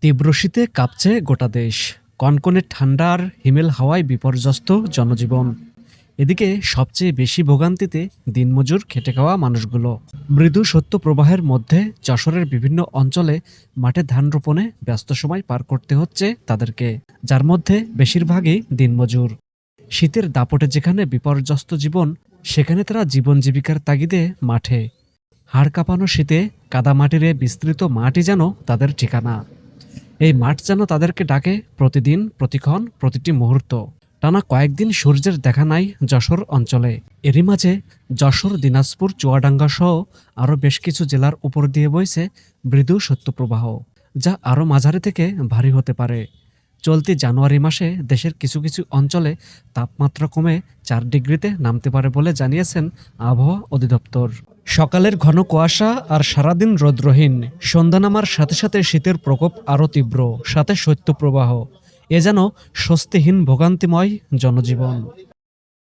তীব্র শীতে কাঁপছে গোটা দেশ। কনকনে ঠান্ডার হিমেল হাওয়ায় বিপর্যস্ত জনজীবন। এদিকে সবচেয়ে বেশি ভোগান্তিতে দিনমজুর খেটে খাওয়া মানুষগুলো। মৃদু সত্য প্রবাহের মধ্যে যশোরের বিভিন্ন অঞ্চলে মাঠে ধান রোপণে ব্যস্ত সময় পার করতে হচ্ছে তাদেরকে। যার মধ্যে বেশিরভাগই দিনমজুর। শীতের দাপটে যেখানে বিপর্যস্ত জীবন, সেখানে তারা জীবন জীবিকার তাগিদে মাঠে। হাড় কাঁপানো শীতে কাদামাটিরে বিস্তৃত মাটি যেন তাদের ঠিকানা। এই মাঠ যেন তাদেরকে ডাকে প্রতিদিন, প্রতিক্ষণ, প্রতিটি মুহূর্ত। টানা কয়েকদিন সূর্যের দেখা নাই যশোর অঞ্চলে। এরই মাঝে যশোর, দিনাজপুর, চুয়াডাঙ্গা সহ আরও বেশ কিছু জেলার উপর দিয়ে বইছে মৃদু শৈত্যপ্রবাহ, যা আরও মাঝারি থেকে ভারী হতে পারে। চলতি জানুয়ারি মাসে দেশের কিছু কিছু অঞ্চলে তাপমাত্রা কমে চার ডিগ্রিতে নামতে পারে বলে জানিয়েছেন আবহাওয়া অধিদপ্তর। সকালের ঘন কুয়াশা আর সারাদিন রৌদ্রহীন, সন্ধ্যা নামার সাথে সাথে শীতের প্রকোপ আরও তীব্র, সাথে শৈত্যপ্রবাহ। এ যেন স্বস্তিহীন ভোগান্তিময় জনজীবন।